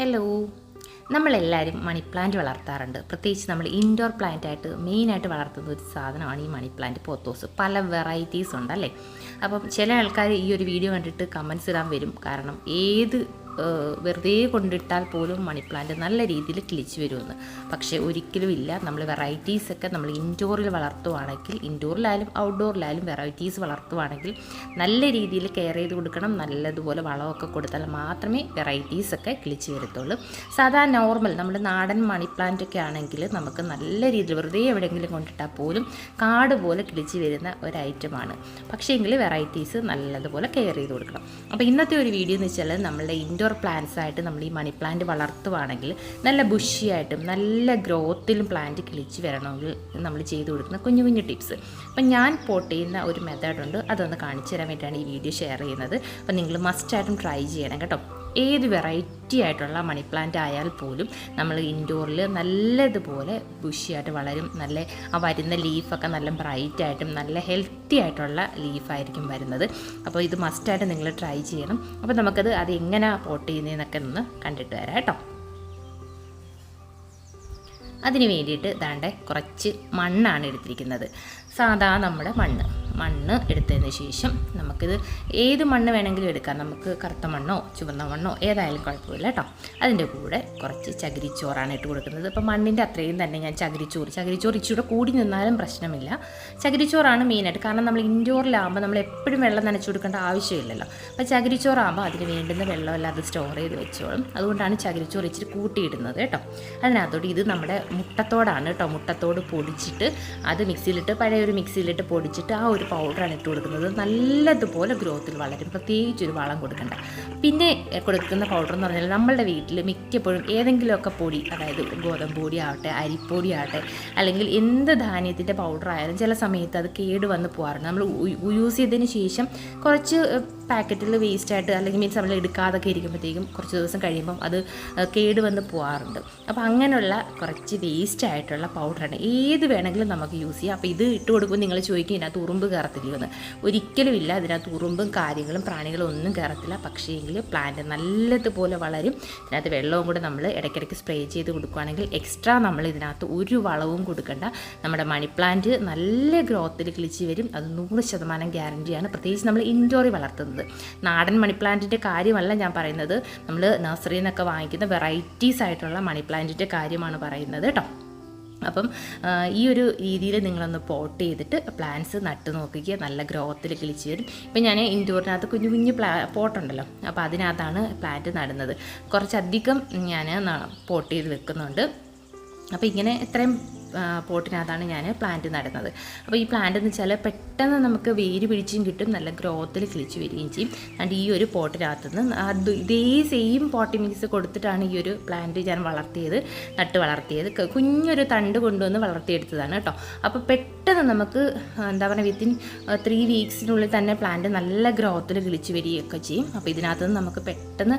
Hello നമ്മളെല്ലാവരും money plant വളർത്താറുണ്ട്. പ്രത്യേകിച്ച് നമ്മൾ ഇൻഡോർ പ്ലാന്റ് ആയിട്ട് മെയിനായിട്ട് വളർത്തുന്ന ഒരു സാധനമാണ് ഈ മണി പ്ലാന്റ് പോത്തോസ് പല വെറൈറ്റീസ് ഉണ്ടല്ലേ? അപ്പം ചില ആൾക്കാർ ഈ ഒരു വീഡിയോ കണ്ടിട്ട് കമൻസ് ഇടാൻ വരും. കാരണം ഏത് വെറുതെ കൊണ്ടിട്ടാൽ പോലും മണി പ്ലാന്റ് നല്ല രീതിയിൽ കിളിച്ച് വരുമെന്ന്. പക്ഷേ ഒരിക്കലും ഇല്ല. നമ്മൾ വെറൈറ്റീസ് ഒക്കെ നമ്മൾ ഇൻഡോറിൽ വളർത്തുവാണെങ്കിൽ ഇൻഡോറിലായാലും ഔട്ട്ഡോറിലായാലും വെറൈറ്റീസ് വളർത്തുവാണെങ്കിൽ നല്ല രീതിയിൽ കെയർ ചെയ്ത് കൊടുക്കണം. നല്ലതുപോലെ വളമൊക്കെ കൊടുത്താൽ മാത്രമേ വെറൈറ്റീസ് ഒക്കെ കിളിച്ച് വരത്തുള്ളൂ. സാധാ നോർമൽ നമ്മൾ നാടൻ മണി പ്ലാന്റ് ഒക്കെ ആണെങ്കിൽ നമുക്ക് നല്ല രീതിയിൽ വെറുതെ എവിടെയെങ്കിലും കൊണ്ടിട്ടാൽ പോലും കാട് പോലെ കിളിച്ച് വരുന്ന ഒരു ഐറ്റമാണ് പക്ഷേ എങ്കിൽ വെറൈറ്റീസ് നല്ലതുപോലെ കെയർ ചെയ്ത് കൊടുക്കണം. അപ്പോൾ ഇന്നത്തെ ഒരു വീഡിയോ എന്ന് വെച്ചാൽ നമ്മളുടെ ഇൻഡോർ പ്ലാന്റ്സ് ആയിട്ട് നമ്മൾ ഈ മണി പ്ലാന്റ് വളർത്തുവാണെങ്കിൽ നല്ല ബുഷിയായിട്ടും നല്ല ഗ്രോത്തിലും പ്ലാന്റ് കിളിച്ച് വരണമെങ്കിൽ നമ്മൾ ചെയ്തു കൊടുക്കുന്ന കുഞ്ഞു കുഞ്ഞു ടിപ്സ് അപ്പം ഞാൻ പോട്ട് ചെയ്യുന്ന ഒരു മെത്തേഡുണ്ട് അതൊന്ന് കാണിച്ചു തരാൻ വേണ്ടിയിട്ടാണ് ഈ വീഡിയോ ഷെയർ ചെയ്യുന്നത്. അപ്പം നിങ്ങൾ മസ്റ്റായിട്ടും ട്രൈ ചെയ്യണം കേട്ടോ. ഏത് വെറൈറ്റി ആയിട്ടുള്ള മണി പ്ലാന്റ് ആയാൽ പോലും നമ്മൾ ഇൻഡോറിൽ നല്ലതുപോലെ ബുഷിയായിട്ട് വളരും. നല്ല ആ വരുന്ന ലീഫൊക്കെ നല്ല ബ്രൈറ്റ് ആയിട്ടും നല്ല ഹെൽത്തി ആയിട്ടുള്ള ലീഫായിരിക്കും വരുന്നത്. അപ്പോൾ ഇത് മസ്റ്റായിട്ട് നിങ്ങൾ ട്രൈ ചെയ്യണം. അപ്പോൾ നമുക്കത് അത് എങ്ങനെ പോട്ട് ചെയ്യുന്നതെന്നൊക്കെ ഒന്ന് കണ്ടിട്ട് വരാം കേട്ടോ. അതിന് വേണ്ടിയിട്ട് ദാണ്ടെ കുറച്ച് മണ്ണാണ് എടുത്തിരിക്കുന്നത്. സാധാ നമ്മുടെ മണ്ണ്. മണ്ണ് എടുത്തതിന് ശേഷം നമുക്കിത് ഏത് മണ്ണ് വേണമെങ്കിലും എടുക്കാം. നമുക്ക് കറുത്ത മണ്ണോ ചുവന്ന മണ്ണോ ഏതായാലും കുഴപ്പമില്ല കേട്ടോ. അതിന്റെ കൂടെ കുറച്ച് ചകിരിച്ചോറാണ് ഇട്ട് കൊടുക്കുന്നത്. ഇപ്പോൾ മണ്ണിന്റെ അത്രയും തന്നെ ഞാൻ ചകിരിച്ചോറ് ചകിരിച്ചോറ് ഇച്ചിരി കൂടി നിന്നാലും പ്രശ്നമില്ല. ചകിരിച്ചോറാണ് മെയിനായിട്ട്. കാരണം നമ്മൾ ഇൻഡോറിലാകുമ്പോൾ നമ്മൾ എപ്പോഴും വെള്ളം നനച്ചു കൊടുക്കേണ്ട ആവശ്യമില്ലല്ലോ. അപ്പോൾ ചകിരിച്ചോറാകുമ്പോൾ അതിന് വേണ്ടുന്ന വെള്ളമെല്ലാം അത് സ്റ്റോർ ചെയ്ത് വെച്ചോളും. അതുകൊണ്ടാണ് ചകിരിച്ചോറ് ഇച്ചിരി കൂട്ടിയിടുന്നത് കേട്ടോ. അതിനകത്തോട്ട് ഇത് നമ്മുടെ മുട്ടത്തോടാണ് കേട്ടോ. മുട്ടത്തോട് പൊടിച്ചിട്ട് അത് മിക്സിയിലിട്ട് പഴയ ഒരു മിക്സിയിലിട്ട് പൊടിച്ചിട്ട് ആ ഒരു പൗഡറാണ് ഇട്ട് കൊടുക്കുന്നത്. നല്ലതുപോലെ ഗ്രോത്തിൽ വളരും. പ്രത്യേകിച്ച് ഒരു വളം കൊടുക്കണ്ട. പിന്നെ കൊടുക്കുന്ന പൗഡർ എന്ന് പറഞ്ഞാൽ നമ്മളുടെ വീട്ടിൽ മിക്കപ്പോഴും ഏതെങ്കിലുമൊക്കെ പൊടി അതായത് ഗോതമ്പ് പൊടി ആവട്ടെ അരിപ്പൊടി ആവട്ടെ അല്ലെങ്കിൽ എന്ത് ധാന്യത്തിന്റെ പൗഡർ ആയാലും ചില സമയത്ത് അത് കേട് വന്ന് പോകാറുണ്ട്. നമ്മൾ യൂസ് ചെയ്തതിന് ശേഷം കുറച്ച് പാക്കറ്റിൽ വേസ്റ്റ് ആയിട്ട് അല്ലെങ്കിൽ മീൻസ് നമ്മൾ എടുക്കാതൊക്കെ ഇരിക്കുമ്പോഴത്തേക്കും കുറച്ച് ദിവസം കഴിയുമ്പം അത് കേട് വന്ന് പോകാറുണ്ട് അപ്പോൾ അങ്ങനെയുള്ള കുറച്ച് വേസ്റ്റ് ആയിട്ടുള്ള പൗഡറാണ് ഏത് വേണമെങ്കിലും നമുക്ക് യൂസ് ചെയ്യാം. അപ്പോൾ ഇത് ഇട്ട് കൊടുക്കുമ്പോൾ നിങ്ങൾ ചോദിക്കും ഇതിനകത്ത് ഉറുമ്പ് കയറത്തില്ലയോ ഒരിക്കലും ഇല്ല അതിനകത്ത് ഉറുമ്പും കാര്യങ്ങളും പ്രാണികളും ഒന്നും കയറത്തില്ല. പക്ഷേ എങ്കിൽ പ്ലാന്റ് നല്ലതുപോലെ വളരും. ഇതിനകത്ത് വെള്ളവും കൂടെ നമ്മൾ ഇടയ്ക്കിടയ്ക്ക് സ്പ്രേ ചെയ്ത് കൊടുക്കുകയാണെങ്കിൽ എക്സ്ട്രാ നമ്മൾ ഇതിനകത്ത് ഒരു വളവും കൊടുക്കണ്ട. നമ്മുടെ മണി പ്ലാന്റ് നല്ല ഗ്രോത്തിൽ കിളിച്ച് വരും. അത് നൂറ് ശതമാനം ഗ്യാരണ്ടിയാണ് പ്രത്യേകിച്ച് നമ്മൾ ഇൻഡോറിൽ വളർത്തുന്നത്. നാടൻ മണി പ്ലാന്റിന്റെ കാര്യമല്ല ഞാൻ പറയുന്നത്. നമ്മൾ നഴ്സറിയിൽ നിന്നൊക്കെ വാങ്ങിക്കുന്ന വെറൈറ്റീസ് ആയിട്ടുള്ള മണി പ്ലാന്റിന്റെ കാര്യമാണ് പറയുന്നത് കേട്ടോ. അപ്പം ഈ ഒരു രീതിയിൽ നിങ്ങളൊന്ന് പോട്ട് ചെയ്തിട്ട് പ്ലാന്റ്സ് നട്ട് നോക്കുക നല്ല ഗ്രോത്തിൽ കിളിച്ച് വരും. ഇപ്പം ഞാൻ ഇൻഡോറിനകത്ത് കുഞ്ഞു കുഞ്ഞു പ്ലാ പോട്ടുണ്ടല്ലോ. അപ്പോൾ അതിനകത്താണ് പ്ലാന്റ് നടുന്നത്. കുറച്ചധികം ഞാൻ പോട്ട് ചെയ്ത് വെക്കുന്നുണ്ട്. അപ്പോൾ ഇങ്ങനെ ഇത്രയും പോട്ടിനകത്താണ് ഞാൻ പ്ലാന്റ് നടുന്നത്. അപ്പോൾ ഈ പ്ലാന്റ് എന്ന് വെച്ചാൽ പെട്ടെന്ന് നമുക്ക് വേര് പിടിച്ചും കിട്ടും നല്ല ഗ്രോത്തിൽ കിളിച്ച് വരികയും ചെയ്യും. അതുകൊണ്ട് ഈ ഒരു പോട്ടിനകത്ത് നിന്ന് ഇതേ സെയിം പോട്ടി മിക്സ് കൊടുത്തിട്ടാണ് ഈ ഒരു പ്ലാന്റ് ഞാൻ വളർത്തിയത് നട്ട് വളർത്തിയത്. കുഞ്ഞൊരു തണ്ട് കൊണ്ടുവന്ന് വളർത്തിയെടുത്തതാണ് കേട്ടോ. അപ്പോൾ പെട്ടെന്ന് നമുക്ക് എന്താ പറയുക വിത്തിൻ ത്രീ വീക്സിനുള്ളിൽ തന്നെ പ്ലാന്റ് നല്ല ഗ്രോത്തിൽ കിളിച്ച് വരികയൊക്കെ ചെയ്യും. അപ്പോൾ ഇതിനകത്ത് നിന്ന് നമുക്ക് പെട്ടെന്ന്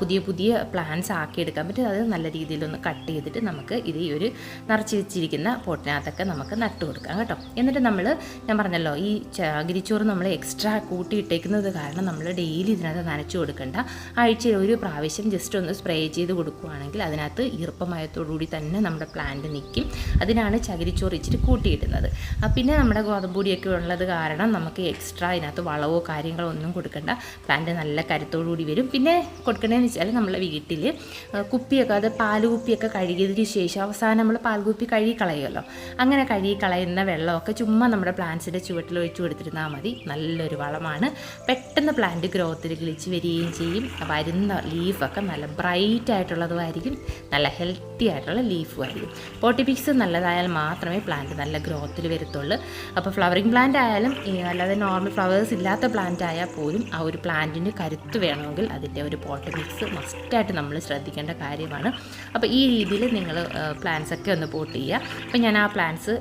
പുതിയ പുതിയ പ്ലാന്റ്സ് ആക്കിയെടുക്കാൻ പറ്റും. അത് നല്ല രീതിയിലൊന്ന് കട്ട് ചെയ്തിട്ട് നമുക്ക് ഇത് ഈ ഒരു നിറച്ച് വെച്ചിരിക്കുന്ന പോട്ടിനകത്തൊക്കെ നമുക്ക് നട്ട് കൊടുക്കാം കേട്ടോ. എന്നിട്ട് നമ്മൾ ഞാൻ പറഞ്ഞല്ലോ ഈ ചകിരിച്ചോറ് നമ്മൾ എക്സ്ട്രാ കൂട്ടിയിട്ടേക്കുന്നത് കാരണം നമ്മൾ ഡെയിലി ഇതിനകത്ത് നനച്ചു കൊടുക്കേണ്ട. ആഴ്ചയിൽ ഒരു പ്രാവശ്യം ജസ്റ്റ് ഒന്ന് സ്പ്രേ ചെയ്ത് കൊടുക്കുകയാണെങ്കിൽ അതിനകത്ത് ഈർപ്പമയത്തോടുകൂടി തന്നെ നമ്മുടെ പ്ലാന്റ് നിൽക്കും. അതിനാണ് ചകിരിച്ചോറ് ഇച്ചിരി കൂട്ടിയിടുന്നത്. പിന്നെ നമ്മുടെ ഗോതമ്പൂടിയൊക്കെ ഉള്ളത് കാരണം നമുക്ക് എക്സ്ട്രാ ഇതിനകത്ത് വളവോ കാര്യങ്ങളോ ഒന്നും കൊടുക്കേണ്ട. പ്ലാന്റ് നല്ല കരുത്തോടുകൂടി വരും. പിന്നെ കൊടുക്കണമെന്ന് വെച്ചാൽ നമ്മളെ വീട്ടിൽ കുപ്പിയൊക്കെ അത് പാൽ കുപ്പിയൊക്കെ കഴുകിയതിന് ശേഷം അവസാനം നമ്മൾ പാൽകുപ്പി കഴുകി കളയുമല്ലോ. അങ്ങനെ കഴുകി കളയുന്ന വെള്ളമൊക്കെ ചുമ്മാ നമ്മുടെ പ്ലാന്റ്സിന്റെ ചുവട്ടിൽ ഒഴിച്ചു കൊടുത്തിരുന്നാൽ മതി. നല്ലൊരു വളമാണ്. പെട്ടെന്ന് പ്ലാന്റ് ഗ്രോത്തിൽ കിളിച്ച് വരികയും ചെയ്യും. വരുന്ന ലീഫൊക്കെ നല്ല ബ്രൈറ്റ് ആയിട്ടുള്ളതുമായിരിക്കും. നല്ല ഹെൽത്തി ആയിട്ടുള്ള വരുള്ളൂ ആയിരിക്കും പോട്ടിപ്പിക്സ് നല്ലതായാൽ മാത്രമേ പ്ലാന്റ് നല്ല ഗ്രോത്തിൽ വരത്തുള്ളൂ. അപ്പോൾ ഫ്ലവറിങ് പ്ലാന്റ് ആയാലും അല്ലാതെ നോർമൽ ഫ്ലവേഴ്സ് ഇല്ലാത്ത പ്ലാന്റ് ആയാൽ പോലും ആ ഒരു പ്ലാന്റിന് കരുത്ത് വേണമെങ്കിൽ അതിന്റെ ഒരു പോട്ട് മിക്സ് മസ്റ്റായിട്ട് നമ്മൾ ശ്രദ്ധിക്കേണ്ട കാര്യമാണ്. അപ്പോൾ ഈ രീതിയിൽ നിങ്ങൾ പ്ലാന്റ്സ് ഒക്കെ ഒന്ന് പോട്ട് ചെയ്യുക. അപ്പോൾ ഞാൻ ആ പ്ലാന്റ്സ്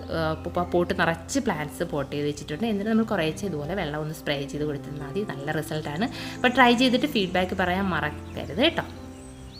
പോട്ട് നിറച്ച് പ്ലാന്റ്സ് പോട്ട് ചെയ്ത് വെച്ചിട്ടുണ്ട്. എന്നിട്ട് നമ്മൾ കുറേശ്ശെ ഇതുപോലെ വെള്ളം ഒന്ന് സ്പ്രേ ചെയ്ത് കൊടുത്തിരുന്നാൽ മതി. നല്ല റിസൾട്ടാണ് അപ്പോൾ ട്രൈ ചെയ്തിട്ട് ഫീഡ്ബാക്ക് പറയാൻ മറക്കരുത് കേട്ടോ.